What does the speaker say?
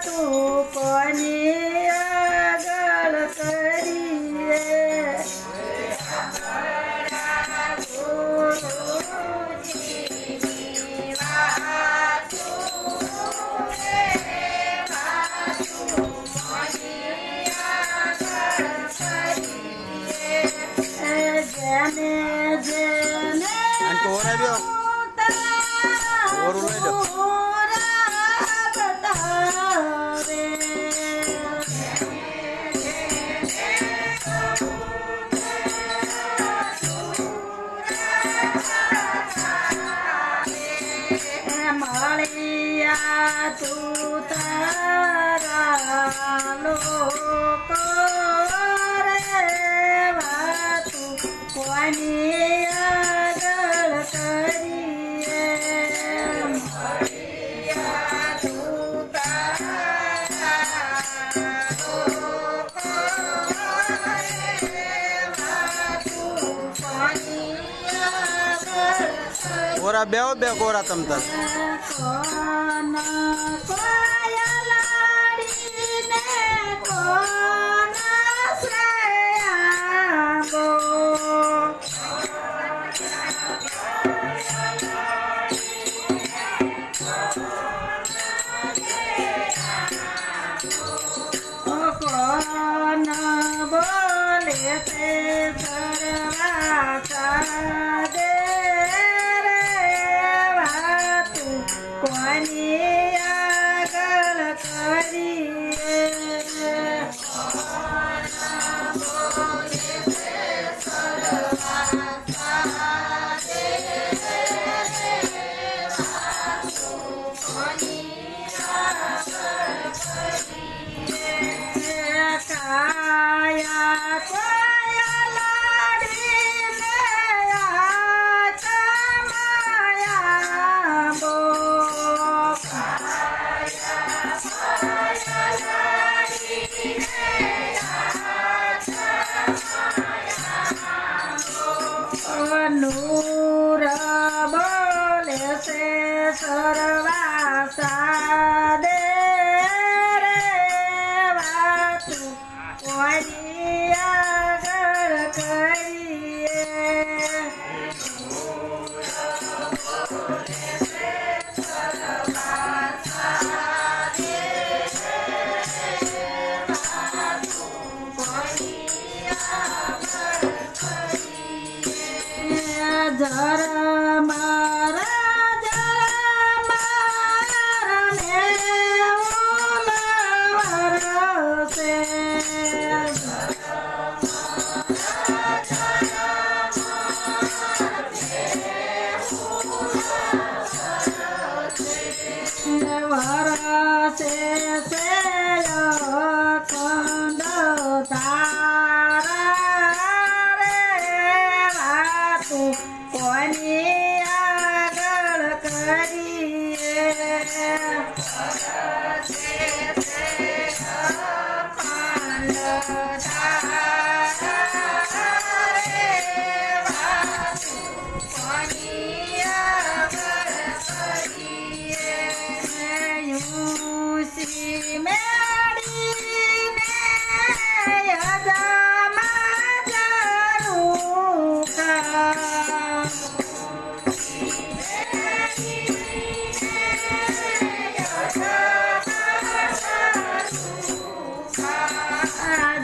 તું પણ આગળ કરીએ? જેને જેને ઓરું લઈ લો ગયા તું તારા લોકો કોરા બે બે કોરા તમતા મયુર બોલે છે સરવાસા